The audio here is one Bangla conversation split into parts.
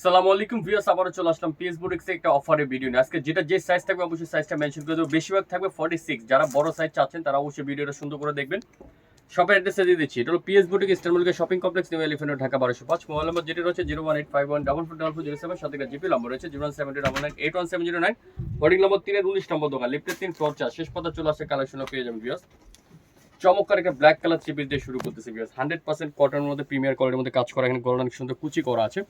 সালামু আলাইকুম ভিউয়ার্স, আবারও চলে আসলাম বুটিক্সে একটা অফারের ভিডিও নিয়ে। আজকে যেটা যে সাইজ থাকবে অবশ্যই সাইজটা মেনশন করে দেবো। বেশিরভাগ থাকবে ফর্টি সিক্স যারা বড় সাইজ চাচ্ছেন, তারা অবশ্যই ভিডিওটা সুন্দর করে দেখবেন। শপের অ্যাড্রেসে দিয়ে দিচ্ছি। এটা হলো PS boutique ইস্টারমুলকে shopping complex new elephant Dhaka বারোশো পাঁচ। মোবাইল নম্বর রয়েছে zero one eight five one double four double four zero seven সাথে জিপি নম্বর রয়েছে zero one seven double nine eight one seven zero nine hoarding number তিনের উনিশ নম্বর দোকান। লিফটের তিন ফ্লোর চার। শেষ পাতা চলে আসছে কালেকশনও পেয়ে যাবেন চমৎকার একটা ব্ল্যাক কালার চিপিস দিয়ে শুরু করতেছে হান্ড্রেড পার্সেন্ট কটনের মধ্যে প্রিমিয়ার মধ্যে কাজ করা এখানে সুন্দর কুচি করা আছে।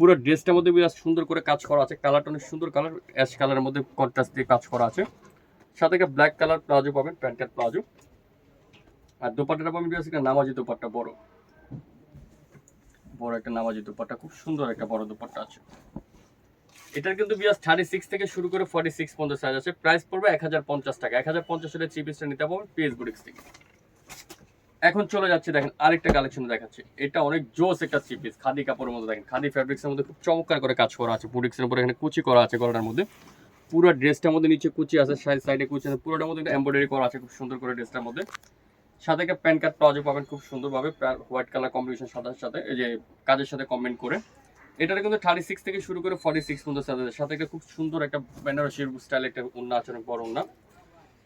পুরো ড্রেসটার মধ্যে বিরাট সুন্দর করে কাজ করা আছে। কালারটা অনেক সুন্দর কালার অ্যাশ কালারের মধ্যে কন্ট্রাস্ট দিয়ে কাজ করা আছে। সাথে একটা ব্ল্যাক কালার প্লাজো পাবেন, প্যান্টের প্লাজো। আর দোপাট্টাটা পাবেন বিরাট একটা নামাজি দোপাট্টা, বড়। বড় একটা নামাজি দোপাট্টা, খুব সুন্দর একটা বড় দোপাট্টা আছে। এটার কিন্তু বিয়াস থার্টি সিক্স থেকে শুরু করে ফর্টি সিক্স পর্যন্ত সাইজ আছে। প্রাইস পড়বে এক হাজার পঞ্চাশ টাকা। এক হাজার পঞ্চাশ থ্রি পিসটা নিতে পারবেন পিএস বুটিক্স থেকে। এখন চলে যাচ্ছে, দেখেন আরেকটা কালেকশন দেখাচ্ছে। এটা অনেক জোস একটা থ্রি পিস খাদি কাপড়ের মধ্যে দেখেন, খাদি ফ্যাব্রিক্সের মধ্যে খুব চমৎকার করে কাজ করা আছে বুটিক্সের উপরে এখানে কুচি করা আছে গলার মধ্যে। পুরো ড্রেসটার মধ্যে নিচে কুচি আছে সাইড সাইডে কুচি আছে, পুরোটার মধ্যে এমব্রয়ডারি করা আছে খুব সুন্দর করে ড্রেসটার মধ্যে। সাথে একটা প্যান কার্ড প্লাজো পাবেন খুব সুন্দরভাবে হোয়াইট কালার কম্বিনেশন সাদার সাথে, এই যে কাজের সাথে কমেন্ট করে। এটার কিন্তু থার্টি সিক্স থেকে শুরু করে ফর্টি সিক্স পর্যন্ত সাথে সাথে একটা খুব সুন্দর একটা বেনারসির স্টাইল একটা আছে, অনেক বড় উন্না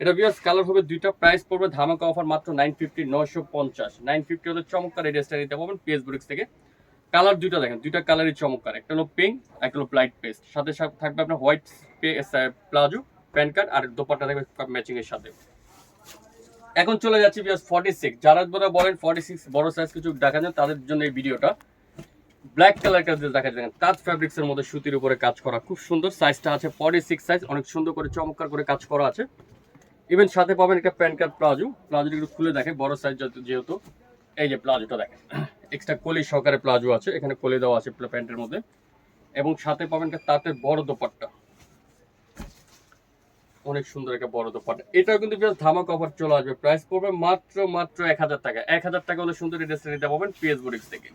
এটা বিয়াস কালার হবে দুইটা প্রাইস পড়বে ধামাকা অফার মাত্র নাইন ফিফটি নয়শো পঞ্চাশ। নাইন ফিফটি হলে চমৎকার এই ড্রেসটা নিতে পারবেন পিএস বুটিক্স থেকে। কালার দুইটা দেখেন, দুইটা কালারই চমৎকার। একটা হলো পিঙ্ক একটা হলো লাইট পেস্ট সাথে সাথে থাকবে আপনার হোয়াইট প্লাজো প্যান কার্ড আর দোপাট্টা থাকবে ম্যাচিং এর সাথে। এখন চলে যাচ্ছি বিয়াস ফর্টি সিক্স যারা যারা বলেন ফর্টি সিক্স বড় সাইজ কিছু দেখা যায় তাদের জন্য এই ভিডিওটা। ব্ল্যাক কালার একটা দেখা যায় তাজ ফ্যাব্রিক্স এর মধ্যে সুতির উপরে কাজ করা। খুব সুন্দর সাইজটা আছে ফর্টি সিক্স সাইজ অনেক সুন্দর করে, চমৎকার করে কাজ করা আছে। ইভেন সাথে পাবেন একটা প্যান্ট কার্ড প্লাজো। প্লাজোটা একটু খুলে দেখে বড় সাইজ যেহেতু। এই যে প্লাজোটা দেখেন। এক্সট্রা কলি সহকারে প্লাজো আছে, এখানে কলি দেওয়া আছে প্যান্টের মধ্যে। এবং সাথে পাবেন একটা তাঁতের বড় দোপাট্টা। অনেক সুন্দর একটা বড় দোপাট্টা। এটাও কিন্তু বেশ ধামাক অফার চলে আসবে। প্রাইস পড়বে মাত্র মাত্র এক হাজার টাকা। এক হাজার টাকা হলে সুন্দর এই ড্রেসটা নিতে পাবেন পিএস বুটিক্স থেকে।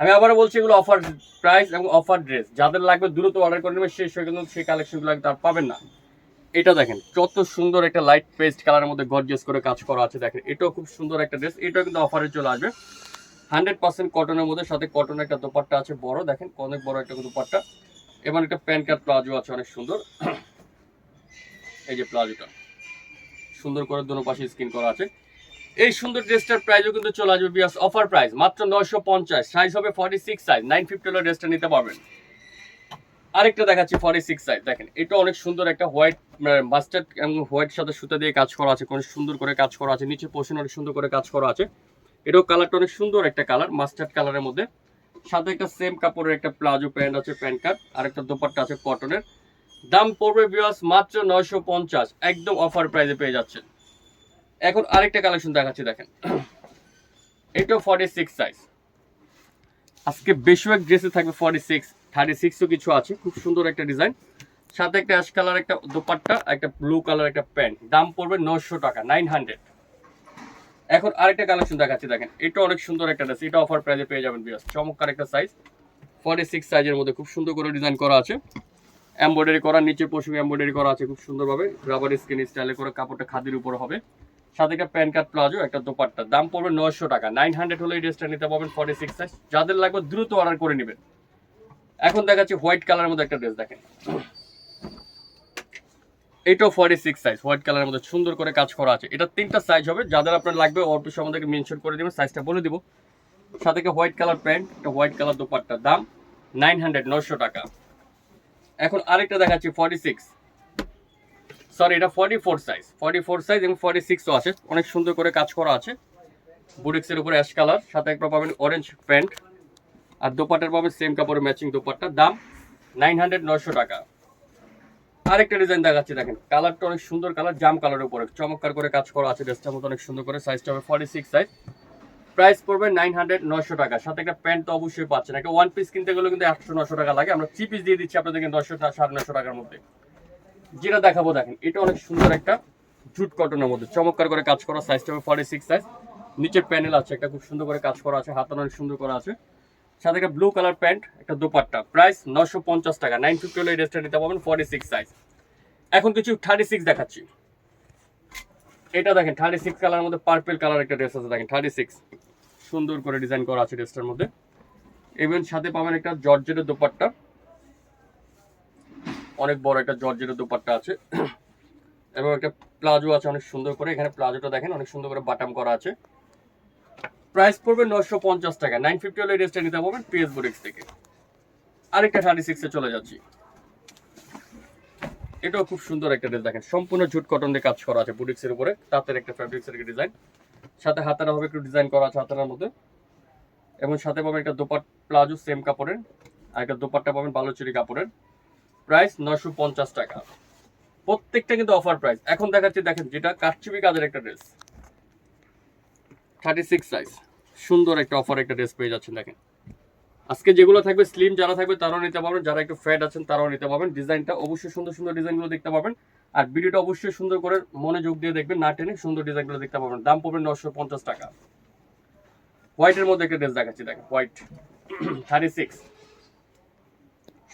আমি আবারও বলছি, এগুলো অফার প্রাইস এবং অফার ড্রেস যাদের লাগবে দ্রুত অর্ডার করে নেবে, শেষ হয়ে কিন্তু সেই কালেকশনগুলো তার পাবেন না। এটা দেখেন, কত সুন্দর একটা লাইট পেস্ট কালারের মধ্যে গর্জিয়াস করে কাজ করা আছে, দেখেন, এটাও খুব সুন্দর একটা ড্রেস এটাও কিন্তু অফারে চলে আসবে। হান্ড্রেড পার্সেন্ট কটনের মধ্যে, সাথে কটনের একটা দোপাট্টা আছে বড়, দেখেন, অনেক বড় একটা দোপাট্টা। এবং একটা প্যান্ট কার্ড প্লাজো আছে, অনেক সুন্দর। এই যে প্লাজোটা, সুন্দর করে দুনো পাশে স্কিন করা আছে। এই সুন্দর ড্রেসটার প্রাইসও কিন্তু চলে আসবে বিয়াস অফার প্রাইস মাত্র নয়শো পঞ্চাশ সাইজ হবে forty six size nine fifty ড্রেসটা নিতে পারবেন। আরেকটা দেখাচ্ছি ফর্টি সিক্স সাইজ দেখেন, এটা অনেক সুন্দর একটা হোয়াইট মাস্টার্ড এবং হোয়াইট সাথে সুতা দিয়ে কাজ করা আছে অনেক সুন্দর করে কাজ করা আছে, নিচে পোষণ অনেক সুন্দর করে কাজ করা আছে। এটাও কালারটা অনেক সুন্দর একটা কালার মাস্টার্ড কালারের মধ্যে। সাথে একটা সেম কাপড়ের একটা প্লাজো প্যান্ট আছে, প্যান্ট কার্ড আর একটা দোপাট্টা আছে কটনের দাম পড়বে বিয়াস মাত্র নয়শো পঞ্চাশ, একদম অফার প্রাইসে পেয়ে যাচ্ছেন। এখন আরেকটা কালেকশন দেখাচ্ছি, দেখেন। এটাও ফর্টি সিক্স সাইজ আজকে বেশিরভাগ ড্রেসে থাকবে ফর্টি সিক্স থার্টি সিক্সও কিছু আছে, খুব সুন্দর একটা ডিজাইন সাথে একটা অ্যাশ কালার একটা দোপাট্টা একটা ব্লু কালার একটা প্যান্ট দাম পড়বে নশো টাকা নাইন হান্ড্রেড এখন আরেকটা কালেকশন দেখাচ্ছি, দেখেন। এটা অনেক সুন্দর একটা ড্রেস এটা অফার প্রাইসে পেয়ে যাবেন বিয়াস চমৎকার একটা সাইজ ফর্টি সিক্স সাইজের মধ্যে খুব সুন্দর করে ডিজাইন করা আছে। এমব্রয়ডারি করা, নিচে পশু এমব্রয়ডারি করা আছে খুব সুন্দরভাবে। রাবার স্কিন স্টাইলে করে, কাপড়টা খাদির উপর হবে। সাথে একটা প্যান কার্ড প্লাজো একটা দোপাট্টা। দাম পড়বে নয়শো টাকা নাইন হান্ড্রেড হলে এই ড্রেসটা নিতে পারবেন ফর্টি সিক্স সাইজ যাদের লাগবে দ্রুত অর্ডার করে নেবেন। এখন দেখাচ্ছি হোয়াইট কালারের মধ্যে একটা ড্রেস, দেখেন। এটাও ফর্টি সিক্স সাইজ হোয়াইট কালারের মধ্যে সুন্দর করে কাজ করা আছে। এটা তিনটা সাইজ হবে, যাদের আপনার লাগবে অল্প আমাদেরকে মেনশন করে দেবেন সাইজটা বলে দিব। সাথে হোয়াইট কালার প্যান্ট, একটা হোয়াইট কালার দোপাট্টা দাম নাইন হান্ড্রেড নশো টাকা। এখন আরেকটা দেখাচ্ছি ফর্টি সিক্স সরি এটা forty four size forty four size এবং ফর্টি সিক্সও আছে। অনেক সুন্দর করে কাজ করা আছে। বুটিক্সের উপরে অ্যাশ কালার সাথে একটা পাবেন অরেঞ্জ প্যান্ট আর দোপাটার পাবে সেম কাপড়ের ম্যাচিং দোপাট্টা দাম নাইন হান্ড্রেড নশো টাকা। আরেকটা ডিজাইন দেখাচ্ছি, দেখেন। কালারটা অনেক সুন্দর কালার জাম কালারের উপরে। চমৎকার করে কাজ করা আছে ড্রেসটার মতো অনেক সুন্দর করে। সাইজটা হবে ফর্টি সিক্স সাইজ প্রাইস পড়বে নাইন হান্ড্রেড নশো টাকা। সাথে একটা প্যান্ট তো অবশ্যই পাচ্ছেন। একটা ওয়ান পিস কিনতে গেলে কিন্তু একশো নশো টাকা লাগে। আমরা থ্রি পিস দিয়ে দিচ্ছি আপনাদেরকে নশো সাড়ে নশো টাকার মধ্যে। যেটা দেখাবো, দেখেন, এটা অনেক সুন্দর একটা জুট কটনের মধ্যে। চমৎকার করে কাজ করা সাইজটা হবে ফর্টি সিক্স সাইজ নিচের প্যানেল আছে, একটা খুব সুন্দর করে কাজ করা আছে, হাতানো অনেক সুন্দর করা আছে। সাথে একটা ব্লু কালার প্যান্ট একটা দোপাট্টা। প্রাইস নশো পঞ্চাশ টাকা নাইন ফিফটি হলে এই ড্রেসটা নিতে পারবেন ফর্টি সিক্স সাইজ এখন কিছু থার্টি সিক্স দেখাচ্ছি। এটা দেখেন থার্টি সিক্স কালার মধ্যে পার্পেল কালার একটা ড্রেস আছে, দেখেন থার্টি সিক্স সুন্দর করে ডিজাইন করা আছে ড্রেসটার মধ্যে। এবং সাথে পাবেন একটা জর্জেটের দোপাট্টা। অনেক বড় একটা জর্জেটের দোপাট্টা আছে। এবং একটা প্লাজো আছে, অনেক সুন্দর করে। এখানে প্লাজোটা দেখেন, অনেক সুন্দর করে বাটাম করা আছে। প্রাইস পড়বে নশো পঞ্চাশ টাকা। নাইন ফিফটি হলে ড্রেসটা নিতে পারবেন পিএস বুটিক্স থেকে। আরেকটা থার্টি সিক্সে চলে যাচ্ছি। এটাও খুব সুন্দর একটা ড্রেস দেখেন। সম্পূর্ণ জুট কটন দিয়ে কাজ করা আছে বুটিক্সের উপরে। তাঁতের একটা ফ্যাব্রিক্সের একটা ডিজাইন সাথে হাতারা হবে একটু ডিজাইন করা আছে হাতারার মধ্যে। এবং সাথে পাবেন একটা দোপাট প্লাজো সেম কাপড়ের। আর একটা দোপাট্টা পাবেন বালুচুরি কাপড়ের। প্রাইস নশো পঞ্চাশ টাকা। প্রত্যেকটা কিন্তু অফার প্রাইস এখন দেখাচ্ছি, দেখেন যেটা কারচুপি কাজের একটা ড্রেস থার্টি সিক্স সাইজ সুন্দর একটা অফার একটা ড্রেস পেয়ে যাচ্ছেন, দেখেন। আজকে যেগুলো থাকবে স্লিম যারা থাকবে, তারাও নিতে পারবেন। যারা একটু ফ্যাট আছেন, তারাও নিতে পারবেন। ডিজাইনটা অবশ্যই সুন্দর সুন্দর ডিজাইনগুলো দেখতে পাবেন। আর ভিডিওটা অবশ্যই সুন্দর করে মনোযোগ দিয়ে দেখবেন, না টেনে সুন্দর ডিজাইনগুলো দেখতে পাবেন। দাম পড়বে নশো পঞ্চাশ টাকা। হোয়াইটের মধ্যে একটা ড্রেস দেখাচ্ছি, দেখেন হোয়াইট থার্টি সিক্স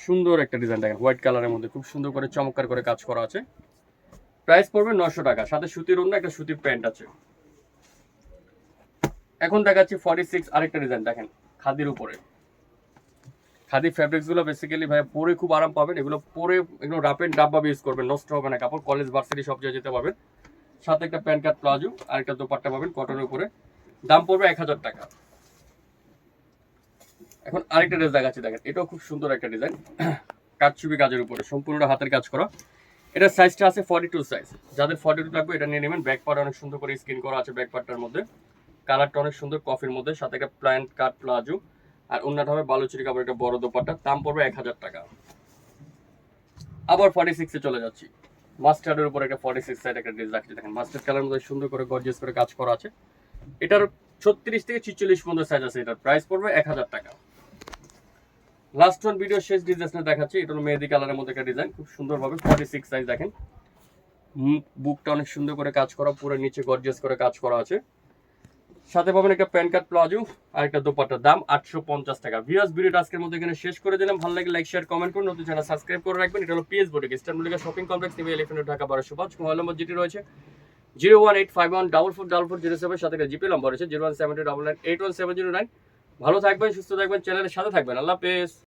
সুন্দর একটা ডিজাইন দেখেন হোয়াইট কালারের মধ্যে খুব সুন্দর করে চমৎকার করে কাজ করা আছে। প্রাইস পড়বে নশো টাকা। সাথে সুতির অন্য একটা সুতির প্যান্ট আছে। এখন দেখাচ্ছি ফর্টি সিক্স আরেকটা ডিজাইন দেখেন, খাদির উপরে। খাদি ফ্যাব্রিক্সগুলো বেসিক্যালি ভাই পরে খুব আরাম পাবেন, এগুলো পরে এগুলো রাপ এন্ড ডাব্বা ইউজ করবেন, নষ্ট হবে না। কাপড় কলেজ ভার্সিটি সব জায়গায় যেতে পারবেন। সাথে একটা প্যান্ট কার্ড প্লাজো আর একটা দোপাট্টা পাবেন কটনের উপরে। দাম পড়বে এক হাজার টাকা। এখন আরেকটা ড্রেস দেখাচ্ছি, দেখেন, এটাও খুব সুন্দর একটা ডিজাইন কাঠছুবি কাজের উপরে সম্পূর্ণটা হাতের কাজ করা। এটার সাইজটা আছে ফর্টি টু সাইজ যাদের ফর্টি টু লাগবে এটা নিয়ে নেবেন। ব্যাক পার্ট অনেক সুন্দর করে স্ক্রিন করা আছে ব্যাক পার্টটার মধ্যে। কালারটা অনেক সুন্দর কফির মধ্যে, সাথে একটা প্ল্যান্ট কাট প্লাজো, আর অন্যটা হবে বালুচুরি কাপড় একটা বড় দোপাট্টা, দাম পড়বে এক হাজার টাকা। আবার ফর্টি সিক্সে চলে যাচ্ছি। মাস্টার্ডের উপর একটা ফর্টি সিক্স সাইড একটা ড্রেস রাখছি, দেখেন, মাস্টার্ড কালার মধ্যে সুন্দর করে গর্জিয়াস করে কাজ করা আছে। এটার ছত্রিশ থেকে ছিচল্লিশ পর্যন্ত সাইজ আছে, এটার প্রাইস পড়বে এক হাজার টাকা। লাস্ট ওয়ান ভিডিও শেষ ডিজাইন দেখাচ্ছি, এটা হলো মেহেদি কালারের মধ্যে একটা ডিজাইন খুব সুন্দরভাবে ফর্টি সিক্স সাইজ দেখেন বুকটা অনেক সুন্দর করে কাজ করা, পুরো নিচে গর্জিয়াস করে কাজ করা আছে। সাথে পাবেন একটা প্যান কার্ড প্লাজো আর একটা দোপাটার দাম আটশো পঞ্চাশ টাকা। ভিউয়ার্স ভিডিওটা আজকের মধ্যে এখানে শেষ করে দিলাম। ভালো লাগে লাইক শেয়ার কমেন্ট করুন। নতুন চ্যানেল সাবস্ক্রাইব করে রাখবেন। এটা হলো PS boutique eastern shopping complex নিবে এলিফেন্ট ঢাকা বারোশো পাঁচ মোবাইল নম্বর যেটি রয়েছে zero one eight five one double four double four zero seven সাথে একটা জিপে নম্বর রয়েছে zero one seven two double nine eight one seven zero nine ভালো থাকবেন, সুস্থ থাকবেন চ্যানেলের সাথে থাকবেন। আল্লাহ হাফেজ।